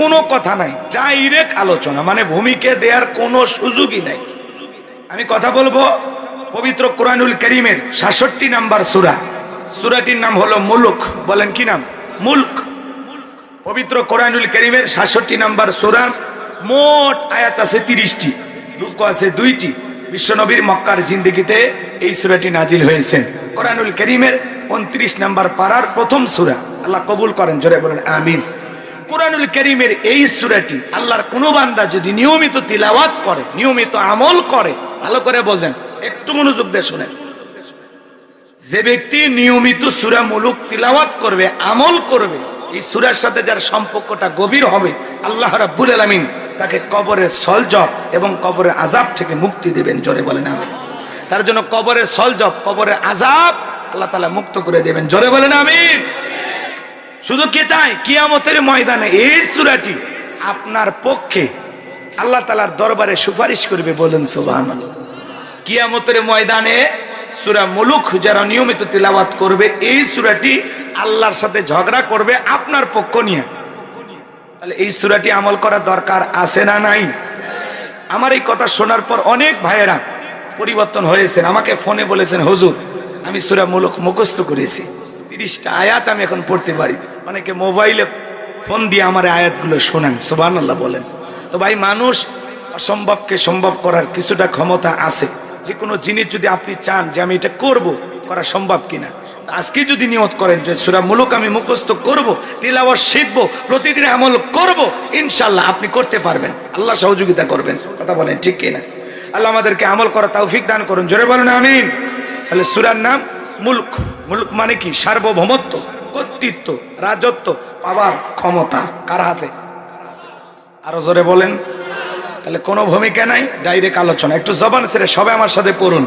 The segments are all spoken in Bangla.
কোনো কথা নাই, ডাইরেক্ট আলোচনা মানে ভূমিকে দেওয়ার কোনো সুযোগই নাই। আমি কথা বলব পবিত্র কোরআনুল করিমের সাতষট্টি নাম্বার সুরা। সুরাটির নাম হলো মুলুক। বলেন কি নাম? মুলক। পবিত্র কোরআনুল করিমের সাতষট্টি নাম্বার সুরা, মোট আয়াত আছে তিরিশটি রুকু আছে দুইটি। বিশ্বনবীর মক্কার জিন্দিগিতে এই সুরাটি নাজিল হয়েছে। কোরআনুল করিমের উনত্রিশ নাম্বার পাড়ার প্রথম সুরা। আল্লাহ কবুল করেন, জোরে বলেন, আমিন। কোরআনুল করিমের এই সুরাটি আল্লাহর কোন বান্দা যদি নিয়মিত তিলাওয়াত করে, নিয়মিত আমল করে, ভালো করে বোঝেন, একটু মনোযোগ দিয়ে শোনেন। যে ব্যক্তি নিয়মিত সুরা মুলুক তিলাওয়াত করবে, আমল করবে, এই সুরার সাথে যার সম্পর্কটা গভীর হবে, আল্লাহ রাব্বুল আলামিন তাকে কবরের সলজব এবং কবরের আজাব থেকে মুক্তি দেবেন, জোরে বলেন আমি তার জন্য কবরের সলজব, কবরের আজাব আল্লাহ তাআলা মুক্ত করে দেবেন, জোরে বলেন আমিন। শুধু কি তাই? কিয়ামতের ময়দানে এই সুরাটি আপনার পক্ষে আল্লাহ তালার দরবারে সুপারিশ করবে বলেন সুবাহ কিয়ামতের ময়দানে সুরা মুলুক যারা নিয়মিত তিলাওয়াত করবে, এই সুরাটি আল্লাহর সাথে ঝগড়া করবে আপনার পক্ষ নিয়ে। তাহলে এই সুরাটি আমল করার দরকার আছে না নাই? আমার এই কথা শোনার পর অনেক ভাইয়েরা পরিবর্তন হয়েছেন। আমাকে ফোনে বলেছেন, হুজুর, আমি সুরা মুলুক মুখস্থ করেছি। তিরিশটা আয়াত আমি এখন পড়তে পারি। অনেকে মোবাইলে ফোন দিয়ে আমার আয়াতগুলো শোনান সুবান আল্লাহ বলেন। তো ভাই, মানুষ অসম্ভবকে সম্ভব করার কিছুটা ক্ষমতা আছে। যে কোনো জিনিস যদি আপনি চান যে আমি এটা করব, করা সম্ভব কিনা। আজকে যদি নিয়ত করেন যে সুরা মুলুক আমি মুখস্থ করব, তিলাওয়াত শিখব, প্রতিদিন আমল করব ইনশাল্লাহ আপনি করতে পারবেন। আল্লাহ সহযোগিতা করবেন, কথা বলেন ঠিক কিনা। আল্লাহ আমাদেরকে আমল করা তৌফিক দান করুন। জোরে বলেন, আমিন। তাহলে সুরার নাম মুলক মুলক মানে কি? সার্বভৌমত্ব, কর্তৃত্ব, রাজত্ব, পাওয়ার ক্ষমতা, কার হাতে? আরও জোরে বলেন। তাহলে কোনো ভূমিকা নাই, ডাইরেক্ট আলোচনা। একটু জবান ছেড়ে সবাই আমার সাথে পড়ুন।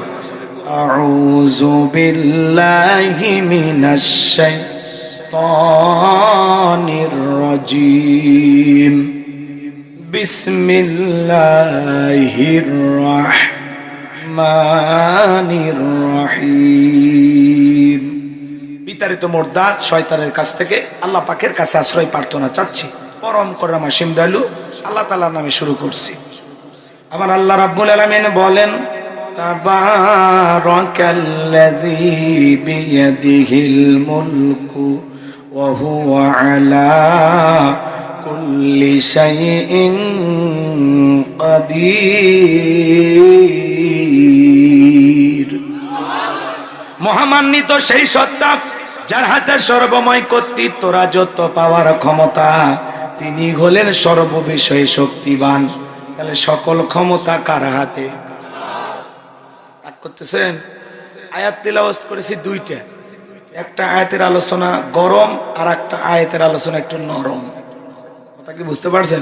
আউযু বিল্লাহি মিনাশ শাইতানির রাজিম। বিসমিল্লাহির রাহমানির রহিম। বিতাড়িত মোরদাদ শয়তানের কাছ থেকে আল্লাহ পাকের কাছে আশ্রয় প্রার্থনা চাচ্ছি। পরম করমা সিমদালু, আল্লাহ তালার নামে শুরু করছি। আমার আল্লাহ রাব্বুল আলামিন বলেন, তাবারাকাল্লাযী বিয়াদিহিল মুলকু ওয়া আলা কুল্লি শাইইন কাদির। মহামান্বিত সেই সত্তা যার হাতে সর্বময় কর্তৃত্ব রাজত্ব পাওয়ার ক্ষমতা, তিনি হলেন সর্ববিষয়ে শক্তিবান। তাহলে সকল ক্ষমতা কার হাতে? করতেছেন? আয়াত করেছি দুইটা। একটা আয়াতের আলোচনা গরম, আর একটা আয়াতের আলোচনা একটু নরম। কথা কি বুঝতে পারছেন?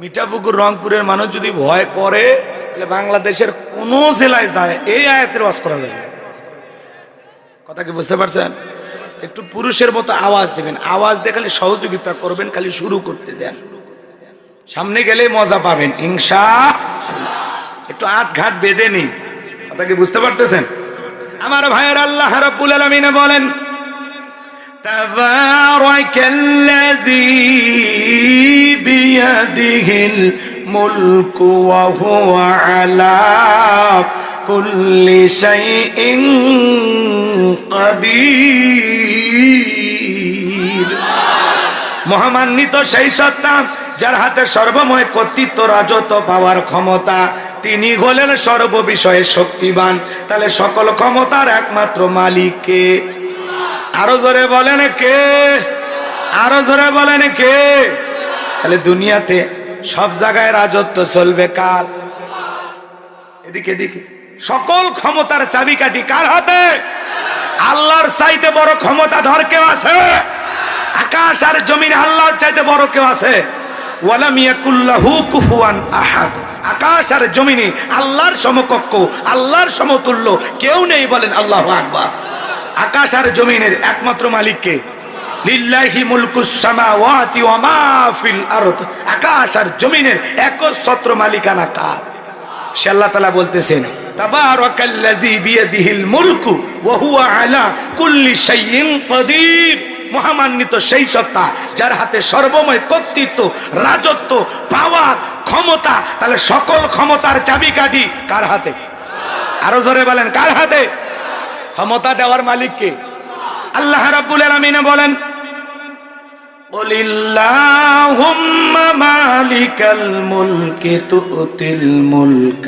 মিঠাপুকুর, রংপুরের মানুষ যদি ভয় করে, তাহলে বাংলাদেশের কোন জেলায় যায়, এই আয়াতের ওয়াজ করা যাবে কথা কি বুঝতে পারছেন? একটু পুরুষের মতো আওয়াজ দেবেন। আওয়াজ দেখালে সহযোগিতা করবেন, খালি শুরু করতে দেন। সামনে গেলে মজা পাবেন হিংসা একটু আট ঘাট বেঁধে নি কথা কি বুঝতে পারতেছেন? আমার ভাইয়ের আল্লাহ রাব্বুল আলামিন বলেন, তাবারাকাল্লাযী বিয়াদিহিল মুলকু ওয়া হুয়া আলা كل شيء قدير মহামান্বিত সেই সত্তা যার হাতে সর্বময় কর্তৃত্ব রাজত্ব পাওয়ার ক্ষমতা তিনি হলেন সর্ববিষয়ে শক্তিবান তাহলে সকল ক্ষমতার একমাত্র মালিককে আরো জোরে বলেন কে আরো জোরে বলেন কে তাহলে দুনিয়াতে সব জায়গায় রাজত্ব চলবে কার এদিকে এদিকে সকল ক্ষমতার চাবিকাঠি কার হাতে? আল্লাহর চাইতে বড় ক্ষমতা ধর কেউ আছে? আকাশ আর জমিন আল্লাহর চাইতে বড় কেউ আছে? আকাশ আর জমিনে আল্লাহর সমকক্ষ, আল্লাহর সমতুল্য কেউ নেই বলেন আল্লাহু আকবার। আকাশ আর জমিনের একমাত্র মালিককে আকাশ আর জমিনের একচ্ছত্র মালিকানা কার? সে আল্লাহ তাআলা বলতেছেন তাবারাকাল্লাযী বিয়াদিহিল মুলকু ওয়া হুয়া আলা কুল্লি শাইইন কাদির মহামান্বিত সেই সত্তা যার হাতে সর্বময় কর্তৃত্ব রাজত্ব পাওয়ার ক্ষমতা তাহলে সকল ক্ষমতার চাবিকাঠি কার হাতে আরো জোরে বলেন কার হাতে ক্ষমতা দেওয়ার মালিককে আল্লাহ রাব্বুল আলামিন বলেন قل اللهم مالك الملك تؤتي الملك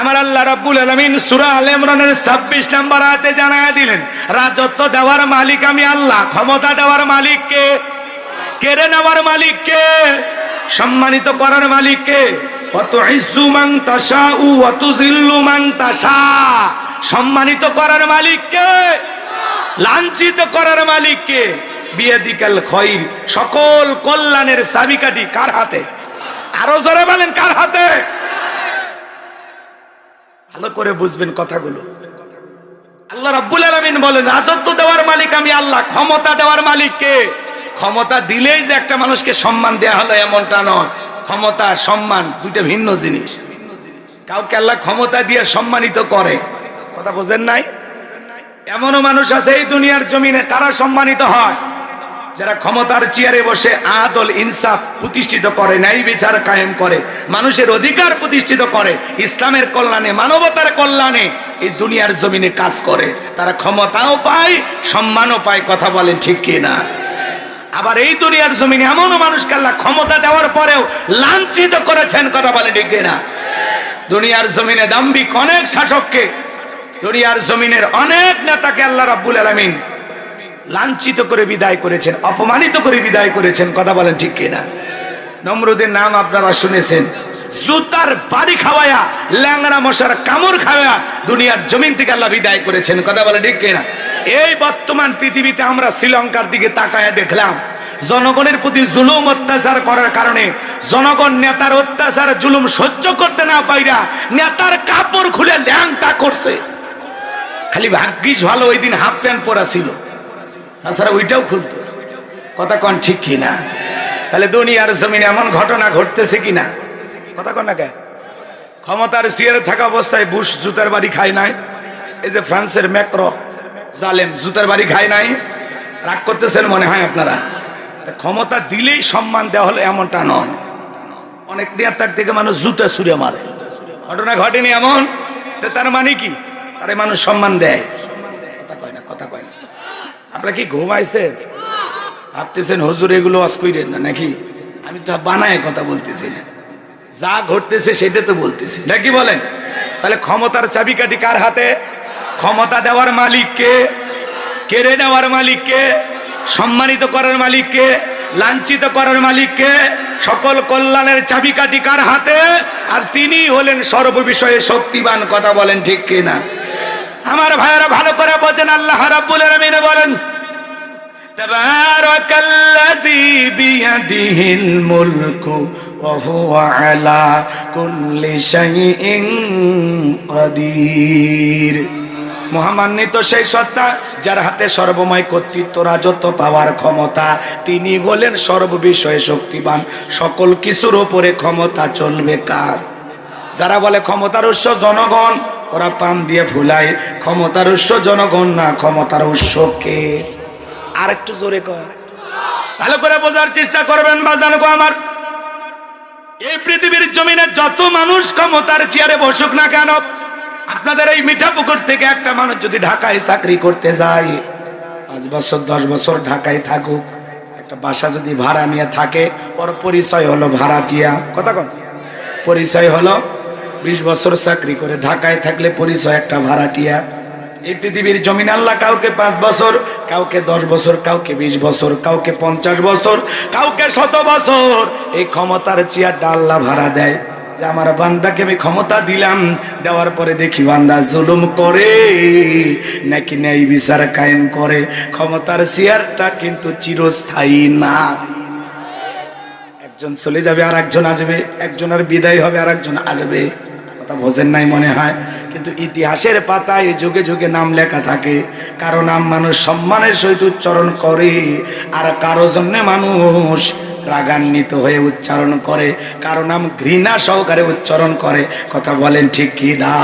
আমার আল্লাহ রাব্বুল আলামিন সূরা আলে ইমরানের 26 নম্বর আয়াতে জানায়া দিলেন, রাজত্ব দেওয়ার মালিক আমি আল্লাহ, ক্ষমতা দেওয়ার মালিক কে? কেড়ে নেওয়ার মালিক কে? সম্মানিত করার মালিক কে? মান মান সম্মানিত করার মালিক কে? লাঞ্ছিত করার মালিক কে? বিয়াদিকাল খৈর, সকল কল্যাণের চাবিকাঠি কার হাতে? আরও জোরে বলেন, কার হাতে? ভালো করে বুঝবেন কথাগুলো। আল্লাহ রাব্বুল আলামিন বলেন, রাজত্ব দেওয়ার মালিক আমি আল্লাহ, ক্ষমতা দেওয়ার মালিক কে? ক্ষমতা দিলেই যে একটা মানুষকে সম্মান দেয়া হলো এমনটা নয়। ক্ষমতা, সম্মান, দুইটা ভিন্ন জিনিস। কাউকে আল্লাহ ক্ষমতা দিয়ে সম্মানিত করে। কথা বোঝেন নাই? এমনও মানুষ আছে এই দুনিয়ার জমিনে, তারা সম্মানিত হয়। যারা ক্ষমতার চেয়ারে বসে আদল, ইনসাফ প্রতিষ্ঠিত করে, ন্যায় বিচার কায়েম করে, মানুষের অধিকার প্রতিষ্ঠিত করে, ইসলামের কল্যাণে, মানবতার কল্যাণে এই দুনিয়ার জমিনে কাজ করে, তারা ক্ষমতাও পায়, সম্মানও পায়, কথা বলেন ঠিক কি না? আবার এই দুনিয়ার জমিনে এমনও মানুষকে আল্লাহ ক্ষমতা দেওয়ার পরেও লাঞ্ছিত করেছেন, কথা বলে ঠিক কি না? দুনিয়ার জমিনে দাম্বিক অনেক শাসককে, দুনিয়ার জমিনের অনেক নেতাকে আল্লাহ রাব্বুল আলামিন লাঞ্ছিত করে বিদায় করেছেন, অপমানিত করে বিদায় করেছেন, কথা বলেন ঠিক কিনা? নমরুদের নাম আপনারা শুনেছেন। জুতার বাড়ি খাওয়ায়া ল্যাংরা মশার কামড় খাওয়া দুনিয়ার জমিন থেকে আল্লাহ বিদায় করেছেন, কথা বলে ঠিক কিনা? এই বর্তমান পৃথিবীতে আমরা শ্রীলঙ্কার দিকে তাকায়া দেখলাম, জনগণের প্রতি জুলুম অত্যাচার করার কারণে জনগণ নেতার অত্যাচার, জুলুম সহ্য করতে না পাইরা নেতার কাপড় খুলে ল্যাংটা করছে। খালি ভাগ্যিস ভালো ওই দিন হাফ প্যান্ট পরা ছিল। তাছাড়া ওইটাও খুলতো। কথা কন ঠিক কিনা? তাহলে দুনিয়ার জমিনে এমন ঘটনা ঘটতেছে কিনা? কথা কন না কে ক্ষমতার সিয়ারে থাকা অবস্থায় বুশ জুতার বাড়ি খায় নাই। এই যে ফ্রান্সের ম্যাক্রো জালেম জুতার বাড়ি খায় নাই। রাগ করতেছেন মনে হয় আপনারা? ক্ষমতা দিলেই সম্মান দেওয়া হলো এমনটা নয়। অনেক নেতার থেকে মানুষ জুতা ছুঁড়ে মারে। ঘটনা ঘটেনি এমন? তার মানে কি? আরে মানুষ সম্মান দেয়। কথা কয় না, কথা কয় আপনারা কি ঘুমাইছেন ভাবতেছেন, হুজুর, এগুলো অস কইরেন না নাকি? আমি তো বানায় কথা বলতেছি না। যা ঘটতেছে সেটা তো বলতেছি। নাকি বলেন? তাহলে ক্ষমতার চাবিকাঠি কার হাতে? ক্ষমতা দেওয়ার মালিককে কেড়ে নেওয়ার মালিককে সম্মানিত করার মালিককে লাঞ্ছিত করার মালিককে সকল কল্যাণের চাবিকাঠি কার হাতে? আর তিনি হলেন সর্ববিষয়ে শক্তিবান, কথা বলেন ঠিক কিনা? আমার ভাইরা ভালো করে বোঝেন, আল্লাহ রাব্বুল আলামিন বলেন, তাবারাকাল্লাযী বিয়াদিহিল মুলকু ওয়া হুয়া আলা কুল্লি শাইইন কাদির. মহামান্বিত সেই সত্তা যার হাতে সর্বময় কর্তৃত্ব, রাজত্ব, পাওয়ার ক্ষমতা, তিনি বলেন সর্ববিষয়ে শক্তিবান। সকল কিছুর ওপরে ক্ষমতা চলবে কার? যারা বলে ক্ষমতার উৎস জনগণ ওরা পান দিয়ে ফুলায় ক্ষমতার উৎস জনগণ না, ক্ষমতার উৎস কে? আর একটু জোরে কর। ভালো করে বোঝার চেষ্টা করবেন বা জানব আমার। এই পৃথিবীর জমিনে যত মানুষ ক্ষমতার চেয়ারে বসুক না কেন, আপনাদের এই মিঠা পুকুর থেকে একটা মানুষ যদি ঢাকায় চাকরি করতে যায়, পাঁচ বছর, দশ বছর ঢাকায় থাকুক, একটা বাসা যদি ভাড়া নিয়ে থাকে, ওর পরিচয় হলো ভাড়াটিয়া। কথা কন। পরিচয় হলো বিশ বছর চাকরি করে, ঢাকায় থাকলে পরিচয় একটা ভাড়াটিয়া। এই পৃথিবীর জমিন আল্লাহ কাউকে পাঁচ বছর, কাউকে দশ বছর, কাউকে বিশ বছর, কাউকে পঞ্চাশ বছর, কাউকে শত বছর। এই ক্ষমতার চেয়ারটা আল্লাহ ভাড়া দেয়। যে আমার বান্দাকে আমি ক্ষমতা দিলাম, দেওয়ার পরে দেখি বান্দা জুলুম করে, নাকি ন্যায় বিচার কায়েম করে। ক্ষমতার চেয়ারটা কিন্তু চিরস্থায়ী না। একজন চলে যাবে আর একজন আসবে। একজনের বিদায় হবে আর একজন আসবে। কথা বোঝেন নাই মনে হয়। কিন্তু ইতিহাসের পাতায় যুগে যুগে নাম লেখা থাকে। কারও নাম মানুষ সম্মানের সহিত উচ্চারণ করে, আর কারও জন্যে মানুষ রাগান্বিত হয়ে উচ্চারণ করে। কারও নাম ঘৃণা সহকারে উচ্চারণ করে। কথা বলেন ঠিক কি না?